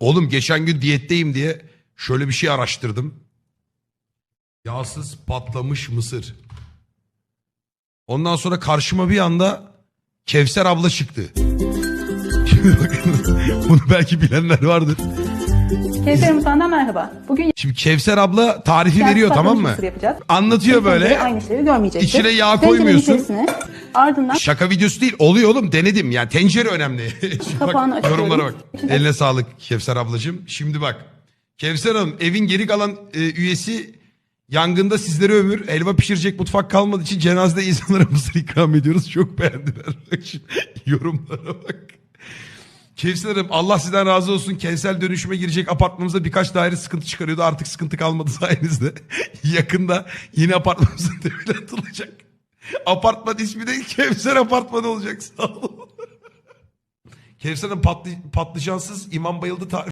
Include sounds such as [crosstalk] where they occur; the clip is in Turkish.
Oğlum geçen gün diyetteyim diye şöyle bir şey araştırdım. Yağsız patlamış mısır. Ondan sonra karşıma bir anda Kevser abla çıktı. [laughs] Bunu belki bilenler vardır. Kevser Mutfağı'ndan merhaba. Bugün Şimdi Kevser abla tarifi yağsız veriyor tamam patlamış mı? mısır yapacağız. Anlatıyor böyle. Aynı işlevi görmeyecektir. İçine yağ Tencerenin koymuyorsun. içerisine, ardından Şaka videosu değil. Oluyor oğlum denedim. Yani tencere önemli. [laughs] Şimdi Kapağını bak, açıyorum. yorumlara bak. Eline sağlık Kevser ablacığım. Şimdi bak. Kevser Hanım evin geri kalan e, üyesi yangında sizlere ömür. Helva pişirecek mutfak kalmadığı için cenazede insanlara mısır [laughs] ikram ediyoruz. Çok beğendiler. Şimdi [laughs] yorumlara bak. Kevser Hanım Allah sizden razı olsun. Kentsel dönüşüme girecek apartmanımızda birkaç daire sıkıntı çıkarıyordu. Artık sıkıntı kalmadı sayenizde. Yakında yeni apartmanımızın temeli atılacak. [laughs] Apartman ismi de Kevser Apartmanı olacak. Sağ olun. [laughs] Kevser'in patlı, patlıcansız imam bayıldı tarif.